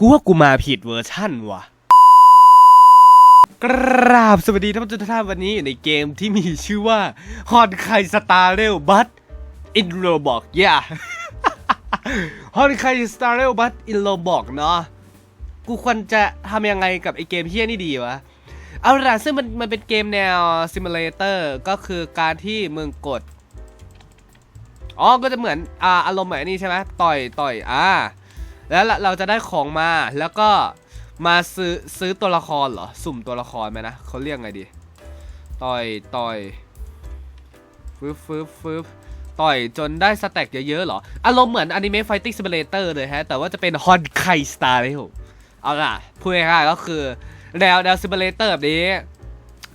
กูว่ากูมาผิดเวอร์ชั่นว่ะ กราบสวัสดีท่านผู้ชมทุกท่านวันนี้อยู่ในเกมที่มีชื่อว่าฮอนไคสตาร์เรลบัตอินโรบอกย่าฮอนไคสตาร์เรลบัตอินโรบอกเนาะกูควรจะทำยังไงกับไอเกมเฮี้ยนี่ดีวะ เอาล่ะซึ่งมันมันเป็นเกมแนวซิมูเลเตอร์ก็คือการที่มึงกด อ๋อ ก็จะเหมือนอ่าอารมณ์แบบนี้ใช่ไหมต่อยต่อยอ่า แล้วเราจะได้ของมาแล้วก็มาซื้อซื้อตัวละครเหรอ สุ่มตัวละครไหมนะเขาเรียกไงดี ต่อยต่อยฟึบฟึบฟึบต่อยจนได้สแต็กเยอะๆเหรอ อารมณ์เหมือนอนิเมะไฟติ้งซิมูเลเตอร์เลยฮะ แต่ว่าจะเป็นฮอนไคสตาร์เลยเอาล่ะ พูดง่ายๆก็คือแนวแนวซิมูเลเตอร์แบบนี้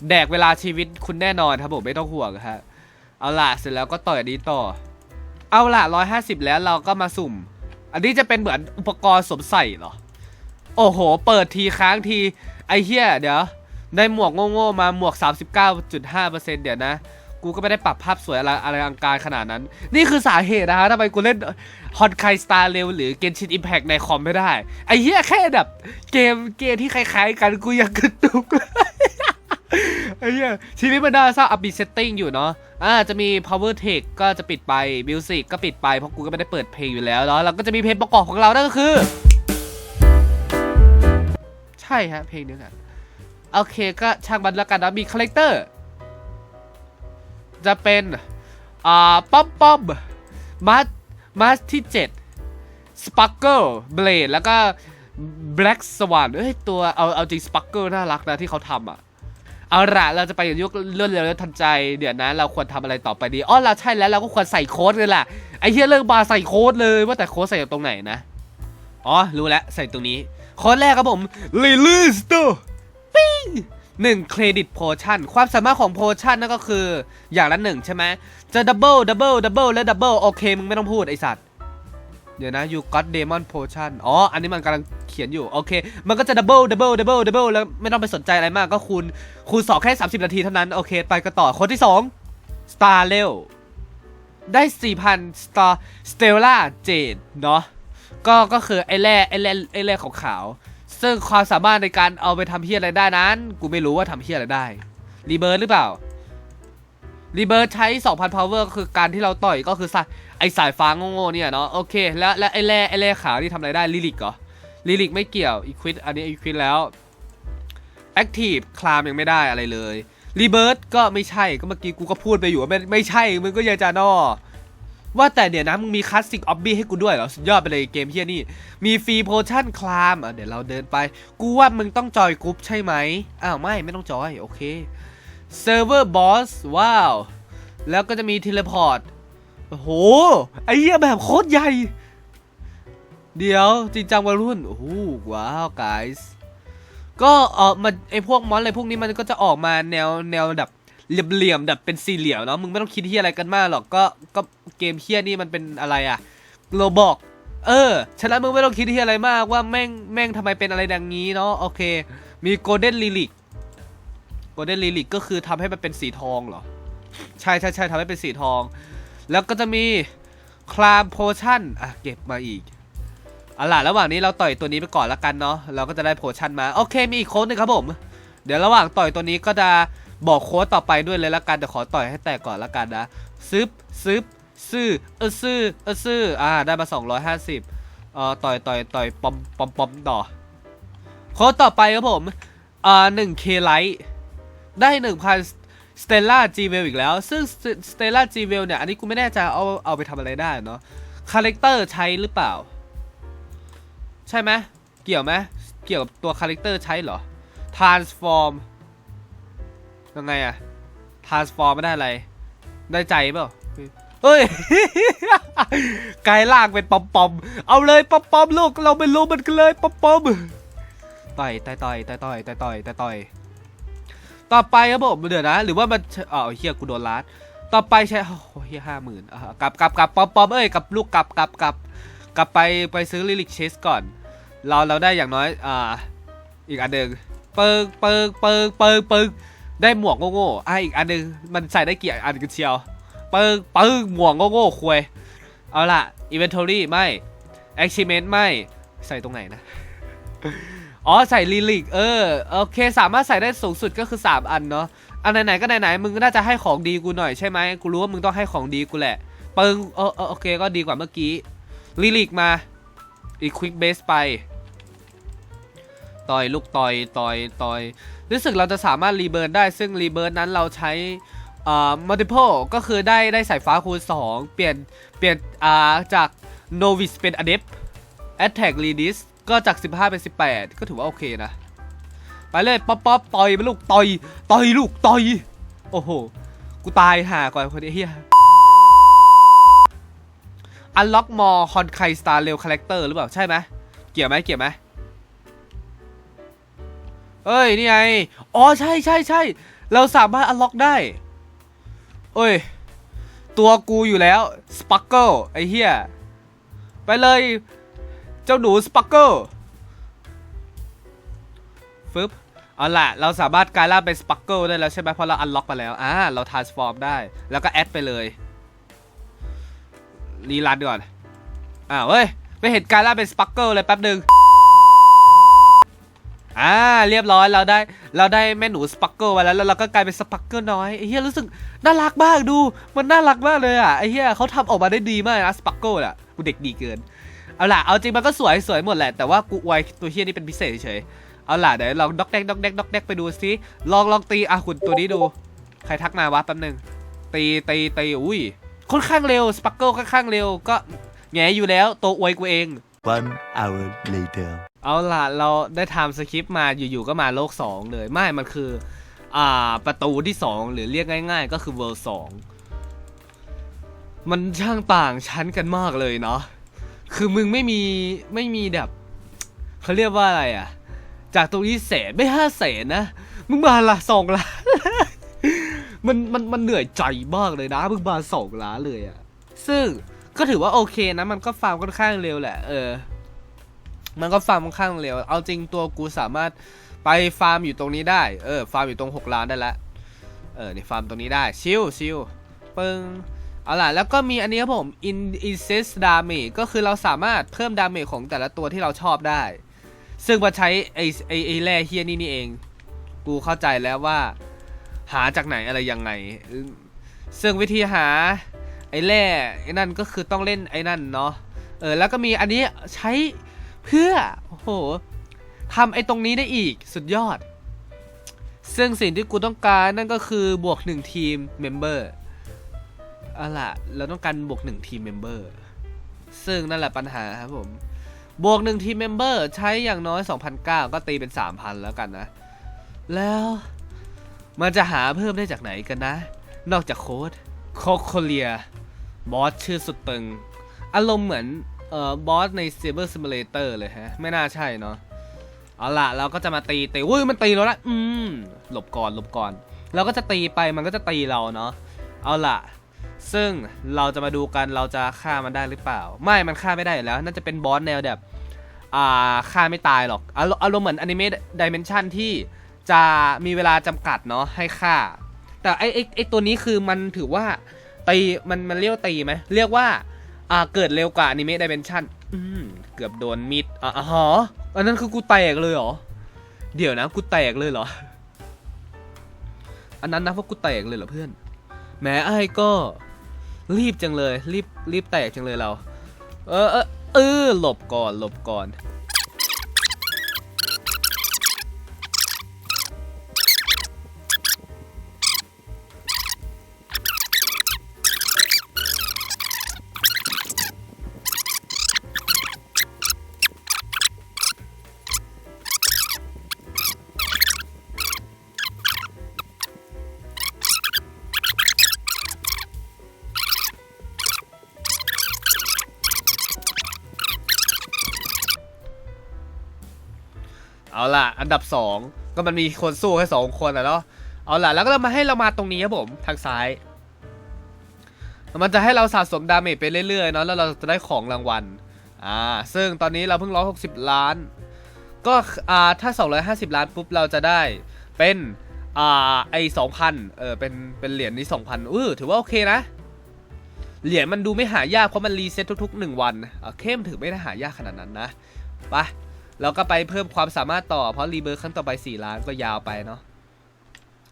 แดกเวลาชีวิตคุณแน่นอนครับผมไม่ต้องห่วงฮะ เอาล่ะ เสร็จแล้วก็ต่อยอันนี้ต่อ เอาล่ะ 150 แล้วเราก็มาสุ่ม อันนี้จะเป็นเหมือนอุปกรณ์สวมใส่เหรอ โอ้โห เปิดทีค้างที ไอ้เหี้ยเดี๋ยว ได้หมวกโง่ๆมาหมวก 39.5%เดี๋ยวนะ กูก็ไม่ได้ปรับภาพสวยอะไรอะไรอังการขนาดนั้น นี่คือสาเหตุนะฮะทำไมกูเล่นฮอนไคสตาร์เร็วหรือเกนชินอิมแพกในคอมไม่ได้ ไอ้เหี้ยแค่แบบ เกมเกมที่คล้ายๆกันกูยังกระตุกเลย ไอ้เหี้ยชีวิตมันน่าเศร้าอัพบีเซตติ้งอยู่เนาะอ่าจะมี power tech ก็จะปิดไป music ก็ปิดไป เพราะกูก็ไม่ได้เปิดเพลงอยู่แล้วเนาะแล้วก็จะมีเพลงประกอบของเรานั่นก็คือ ใช่ฮะ เพลงนี้กันโอเคก็ช่างมันแล้วกันนะมีคาแรคเตอร์ จะเป็น อ่า ป้อมป้อมมาสมาสที่7 Sparkle Blade แล้วก็ Black Swan เอ้ย ตัวเอาเอาจริง Sparkle น่ารักนะที่เขาทำอะ เอาละเราจะไปยุครวดเร็วและทันใจเดี๋ยวนะ เราควรทำอะไรต่อไปดีอ๋อเราใช่แล้วเราก็ควรใส่โค้ดเลยล่ะไอ้เหี้ยเรื่องบาร์ใส่โค้ดเลยว่าแต่โค้ดใส่ตรงไหนนะอ๋อรู้แล้วใส่ตรงนี้โค้ดแรกครับผม l i l i s t o ปิ้งหนึ่งเครดิตโพชั่นความสามารถของโพชั่นนั่นก็คืออย่างละหนึ่งใช่ไหมจะดับเบิลดับเบิลดับเบิลและดับเบิลโอเคมึงไม่ต้องพูดไอสัตว์ ดี๋ยวนะ you got demon potion อ๋อ อันนี้มันกำลังเขียนอยู่ โอเค มันก็จะดับเบิลดับเบิลดับเบิลดับเบิลแล้วไม่ต้องไปสนใจอะไรมากก็คูณคูณสองแค่ 30 นาทีเท่านั้น โอเค ไปกันต่อคนที่2 Star l e ได้ 4,000 Star Stella Jade เนาะก็ก็คือไอ้แร่ไอ้แร่ไอ้แร่ขาวๆซึ่งความสามารถในการเอาไปทำเฮี้ยอะไรได้นั้น กูไม่รู้ว่าทำเฮี้ยอะไรได้รีเบิร์หรือเปล่า รีเบิร์ใช้ 2,000 power ก็คือการที่เราต่อยก็คือสายไอสายฟ้าโง่ๆเนี่ยเนาะโอเค แล้วแล้วไอแร่ไอแร่ขาวนี่ทำอะไรได้ลิลิกเหรอลิลิกไม่เกี่ยวอีควิดอันนี้อีควิดแล้วแอคทีฟคลามยังไม่ได้อะไรเลยรีเบิร์ก็ไม่ใช่ก็เมื่อกี้กูก็พูดไปอยู่ว่าไม่ไม่ใช่มึงก็ยังจะนอว่าแต่เดี๋ยวนะมึงมีคลาสสิกออบบี้ให้กูด้วยเหรอ สุดยอดไปเลยเกมเฮียนี่ มีฟรีโพชั่นคลามอะเดี๋ยวเราเดินไป กูว่ามึงต้องจอยกรุ๊ปใช่ไหมอ้าวไม่ไม่ต้องจอย โอเค เซิร์ฟเวอร์บอสว้าว แล้วก็จะมีเทเลพอร์ตโอ้โห ไอ้เหี้ยแบบโคตรใหญ่ เดี๋ยวจริงจังวัยรุ่น โอ้โหว้าว guys ก็เออมันไอพวกมอนอะไรพวกนี้มันก็จะออกมาแนวแนวแบบเหลี่ยมๆแบบเป็นสี่เหลี่ยมเนาะมึงไม่ต้องคิดที่อะไรกันมากหรอกก็ก็เกมเฮียนี่มันเป็นอะไรอะโลบอก เออฉะนั้นมึงไม่ต้องคิดที่อะไรมากว่าแม่งแม่งทำไมเป็นอะไรดังนี้เนาะโอเค มีโกลเด้นลิลิก โกลเด้นลิลิกก็คือทำให้มันเป็นสีทองเหรอ ใช่ใช่ใช่ทำให้เป็นสีทอง แล้วก็จะมีคลามโพชั่นอะเก็บมาอีกเอาล่ะระหว่างนี้เราต่อยตัวนี้ไปก่อนละกันเนาะเราก็จะได้โพชั่นมาโอเคมีอีกโค้ดหนึงครับผม เดี๋ยวระหว่างต่อยตัวนี้ก็จะบอกโค้ดต่อไปด้วยเลยละกันแต่ขอต่อยให้แตกก่อนละกันนะซึบซึบซื่อเออซื่อเออซื่ออ่าได้มา 250เอ่อต่อยต่อยต่อยปอมปอมปอมต่อโค้ดต่อไปครับผมอ่าหนึ่งเคไลท์ ได้หนึ่งพันสเตลล่าจีเวลอีกแล้ว ซึ่งสเตลล่าจีเวลเนี่ย อันนี้กูไม่แน่ใจเอาเอาไปทำอะไรได้เนาะคาแรคเตอร์ใช้หรือเปล่า ใช่ไหมเกี่ยวไหมเกี่ยวกับตัวคาแรคเตอร์ใช้เหรอ transform ยังไงอะ transform ไม่ได้อะไร ได้ใจเปล่าเฮ้ยกลายร่างเป็นปอมปอมเอาเลยปอมปอมลูกเราเป็นลูกมันกันเลยปอมปอมต่อยต่อยต่อยต่อยต่อยต่อยต่อย ต่อไปครับผมเดี๋ยวนะ หรือว่ามันอ๋อเฮียกูโดนลัดต่อไปใช้โอ้เฮียห้าหมื่นกลับกลับกลับปอมปอมเอ้ยกลับลูกกลับกลับกลับกลับไปไปซื้อลิลิกเชสก่อน เราเราได้อย่างน้อยอ่าอีกอันหนึ่งเปิงเปิงเปิงเปิงเปิงได้หมวกโง่ๆอะอีกอันหนึ่งมันใส่ได้กี่อันกันเชียวเปิงเปิงหมวกโง่ๆควยเอาล่ะอินเวนทอรี่ไม่ achievement ไม่ใส่ตรงไหนนะ อ๋อใส่ลิลิกเออโอเค สามารถใส่ได้สูงสุดก็คือ 3 อันเนาะอันไหนๆก็ไหนๆมึงก็น่าจะให้ของดีกูหน่อยใช่ไหมกูรู้ว่ามึงต้องให้ของดีกูแหละเปิงเออโอเคก็ดีกว่าเมื่อกี้ลิลิกมาอีควิกเบสไปต่อยลูกต่อยต่อยต่อยรู้สึกเราจะสามารถรีเบิร์นได้ซึ่งรีเบิร์นนั้นเราใช้อ่อ multiple ก็คือได้ได้สายฟ้าคูณ 2 เปลี่ยนเปลี่ยนอ่าจาก novice เป็น adept attack release ก็จาก 15 เป็น 18 ก็ถือว่าโอเคนะ ไปเลยป๊อปป๊อปต่อยไปลูกต่อยต่อยลูกต่อย โอ้โห กูตายห่าก่อนคนนี้เฮีย Unlock more Honkai Star Rail Character หรือเปล่า ใช่ไหมเกี่ยวไหมเกี่ยวไหมเอ้ย นี่ไง อ๋อ ใช่ใช่ใช่เราสามารถ unlock ได้ เอ้ย ตัวกูอยู่แล้ว Sparkle ไอ้เฮียไปเลย เจ้าหนู Sparkle ฟึบเอาล่ะ เราสามารถกลายร่างเป็น Sparkle ได้แล้วใช่ไหมเพราะเรา unlock ไปแล้วอ่าเรา transform ได้ แล้วก็ add ไปเลยรีรันก่อนอ้าเฮ้ยไม่เห็นกลายร่างเป็น Sparkle เลยแป๊บหนึ่งอ่าเรียบร้อยเราได้เราได้แม่หนู Sparkle มาแล้วแล้วเราก็กลายเป็น Sparkle น้อยไอ้เหี้ยรู้สึกน่ารักมากดู มันน่ารักมากเลยอะไอ้เหี้ยเขาทำออกมาได้ดีมากนะ Sparkle อะกูเด็กดีเกิน เอาล่ะเอาจริงมันก็สวยสวยหมดแหละแต่ว่ากูอวยตัวเฮียนี่เป็นพิเศษเฉยๆเอาล่ะเดี๋ยวลองด็อกแดกด็อกแดกด็อกแดกไปดูซิลองลองตีอะคุณตัวนี้ดู ใครทักมาวะแป๊บนึงตีตีตีอุ้ยค่อนข้างเร็วสปักเกิลค่อนข้างเร็วก็แงอยู่แล้วตัวอวยกูเอง One hour later. เอาล่ะเราได้ทำสคริปต์มาอยู่ๆก็มาโลก 2 เลย ไม่มันคือ อ่าประตูที่ 2 หรือเรียกง่าย ๆ ก็คือเวิลด์สองมันช่างต่างชั้นกันมากเลยเนาะ คือมึงไม่มีไม่มีแบบเขาเรียกว่าอะไรอะ จากตรงนี้แสนไม่ห้าแสนนะ มึงมาละสองล้านมันมันมันเหนื่อยใจมากเลยนะ มึงมาสองล้านเลยอะ ซึ่งก็ถือว่าโอเคนะ มันก็ฟาร์มค่อนข้างเร็วแหละ เออ มันก็ฟาร์มค่อนข้างเร็ว เอาจริงตัวกูสามารถไปฟาร์มอยู่ตรงนี้ได้ เออ ฟาร์มอยู่ตรง 6 ล้านได้ล้วเออ นี่ฟาร์มตรงนี้ได้ ชิวชิวปึ้ง เอาล่ะ แล้วก็มีอันนี้ครับผม in increase damage ก็คือเราสามารถเพิ่มดาเมจของแต่ละตัวที่เราชอบได้ ซึ่งมาใช้ไอไอไอแร่เฮียนี่นี่เอง กูเข้าใจแล้วว่า หาจากไหนอะไรยังไง ซึ่งวิธีหาไอ้แร่ไอ้นั่นก็คือต้องเล่นไอ้นั่นเนาะ เออแล้วก็มีอันนี้ใช้เพื่อโอ้โหทำไอ้ตรงนี้ได้อีกสุดยอด ซึ่งสิ่งที่กูต้องการนั่นก็คือบวกหนึ่งทีมเมมเบอร์ เอาล่ะ เราต้องการบวกหนึ่งทีมเมมเบอร์ ซึ่งนั่นแหละปัญหาครับผม บวกหนึ่งทีมเมมเบอร์ใช้อย่างน้อย 2,009 ก็ตีเป็น 3,000 แล้วกันนะ แล้วมันจะหาเพิ่มได้จากไหนกันนะ นอกจากโค้ดโคโคเลีย บอสชื่อสุดตึง อารมณ์เหมือนเอ่อบอสใน Saber Simulator เลยฮะ ไม่น่าใช่เนาะเอาล่ะ เราก็จะมาตีตีอุ้ยมันตีเราละอืมหลบก่อนหลบก่อน เราก็จะตีไปมันก็จะตีเราเนาะเอาล่ะ ซึ่งเราจะมาดูกันเราจะฆ่ามันได้หรือเปล่า ไม่มันฆ่าไม่ได้อยู่แล้ว น่าจะเป็นบอสแนวแบบอ่าฆ่าไม่ตายหรอกอารมณ์เหมือนอนิเมะดิเมนชันที่จะมีเวลาจำกัดเนาะให้ฆ่า แต่ไอไอไอตัวนี้คือมันถือว่าตีมันมันเรียกตีไหมเรียกว่าอ่าเกิดเร็วกว่าอนิเมะดิเมนชันอืมเกือบโดนมิดอะอ๋ออันนั้นคือกูแตกเลยเหรอเดี๋ยวนะกูแตกเลยเหรอ อันนั้นนะพวกกูแตกเลยเหรอเพื่อนแหม้ไอ้ก็ รีบจังเลย รีบรีบแตกจังเลยเรา เออเออเออหลบก่อนหลบก่อน อันดับ 2 ก็มันมีคนสู้แค่สองคนอะเนาะเอาล่ะแล้วก็มาให้เรามาตรงนี้ครับผมทางซ้าย มันจะให้เราสะสมดาเมจไปเรื่อยๆเนาะแล้วเราจะได้ของรางวัลอ่าซึ่งตอนนี้เราเพิ่งร้อยหกสิบล้าน ก็อ่าถ้า 250 ล้านปุ๊บเราจะได้เป็นอ่าไอสองพันเออเป็นเป็นเหรียญนี้สองพันอื้อถือว่าโอเคนะ เหรียญมันดูไม่หายากเพราะมันรีเซ็ตทุกๆ 1 วันโอเคมถือไม่ได้หายากขนาดนั้นนะไป แล้วก็ไปเพิ่มความสามารถต่อเพราะรีเบิร์ครั้งต่อไป 4 ล้านก็ยาวไปเนาะ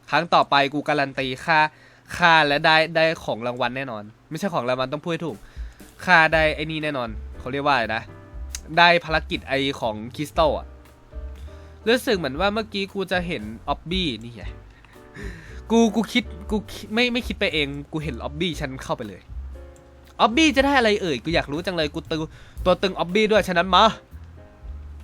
ครั้งต่อไปกูการันตีค่าค่าและได้ได้ของรางวัลแน่นอน ไม่ใช่ของรางวัลต้องพูดถูกค่าได้ไอ้นี่แน่นอนเขาเรียกว่าอะไรนะ ได้ภารกิจไอของคริสตัลอะรู้สึกเหมือนว่าเมื่อกี้กูจะเห็นออบบี้นี่ไงกูกูคิดกูไม่ไม่คิดไปเองกูเห็นออบบี้ฉันเข้าไปเลยออบบี้จะได้อะไรเอ่ยกูอยากรู้จังเลยกูตึงตัวตึงออบบี้ด้วยฉะนั้นมา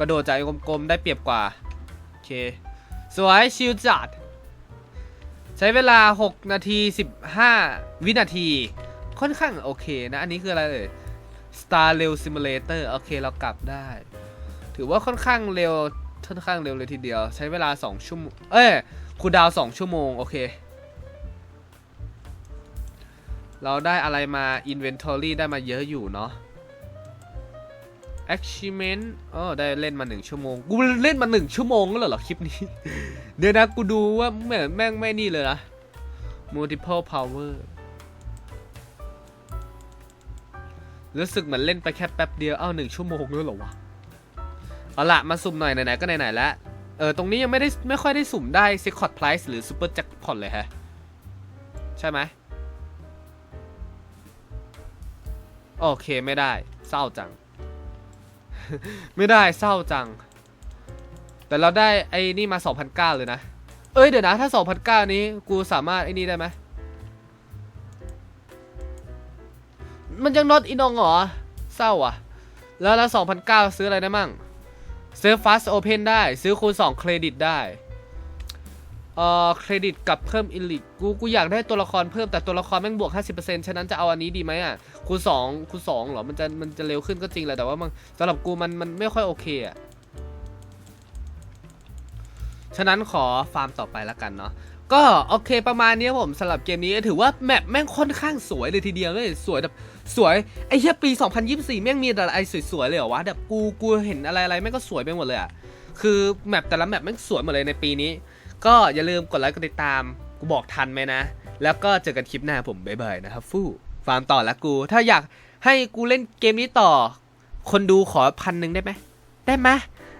กระโดดใจกลมๆได้เปรียบกว่าโอเคสวยชิลจัด ใช้เวลา 6 นาที 15 วินาที ค่อนข้างโอเคนะ อันนี้คืออะไรเลย Star Rail Simulator โอเคเรากลับได้ ถือว่าค่อนข้างเร็วค่อนข้างเร็วเลยทีเดียว ใช้เวลา 2 ชั่วโมง เอ้ยคูดาว 2 ชั่วโมง โอเค เราได้อะไรมา Inventory ได้มาเยอะอยู่เนาะ achievement อ๋อได้เล่นมาหนึ่งชั่วโมง กูเล่นมาหนึ่งชั่วโมงแล้วเหรอคลิปนี้ เดี๋ยวนะกูดูว่าแม่งแม่งไม่นี่เลยนะ multiple power รู้สึกเหมือนเล่นไปแค่แป๊บเดียว เอ้าหนึ่งชั่วโมงแล้วเหรอวะ เอาละมาสุ่มหน่อยไหนๆก็ไหนๆแล้วเออตรงนี้ยังไม่ได้ไม่ค่อยได้สุ่มได้ secret prize หรือ super jackpot เลยฮะ ใช่ไหมโอเคไม่ได้เศร้าจัง ไม่ได้เศร้าจัง แต่เราได้ไอ้นี่มา2,009เลยนะ เอ้ยเดี๋ยวนะ ถ้า2,009นี้กูสามารถไอ้นี่ได้ไหมมันยังน็อตอินองเหรอ เศร้าอะ แล้วแล้ว2,009ซื้ออะไรได้มั่ง ซื้อ Fast Open ได้ ซื้อคูณ2เครดิตได้ เอ่อเครดิตกับเพิ่มอิลิทกูกูอยากได้ตัวละครเพิ่มแต่ตัวละครแม่งบวก 50%ฉะนั้นจะเอาอันนี้ดีไหมอะคูณ2คูณ2เหรอมันจะมันจะเร็วขึ้นก็จริงแหละแต่ว่ามันสำหรับกูมันมันไม่ค่อยโอเคอะฉะนั้นขอฟาร์มต่อไปล้วกันเนาะก็โอเคประมาณนี้ผมสำหรับเกมนี้ถือว่าแมปแม่งค่อนข้างสวยเลยทีเดียวเลยสวยแบบสวยไอ้เหี้ยปี 2024 แม่งมีอะไรสวยๆเลยเหรอวะแบบกูกูเห็นอะไรอะไรแม่งก็สวยไปหมดเลยอะคือแมปแต่ละแมปแม่งสวยหมดเลยในปีนี้ ก็อย่าลืมกดไลค์กดติดตาม กูบอกทันไหมนะ แล้วก็เจอกันคลิปหน้าผมบ๊ายบายนะครับฟู่ฟาร์มต่อแล้วกู ถ้าอยากให้กูเล่นเกมนี้ต่อ คนดูขอพันหนึ่งได้ไหม ได้ไหม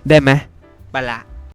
ได้ไหมไปละ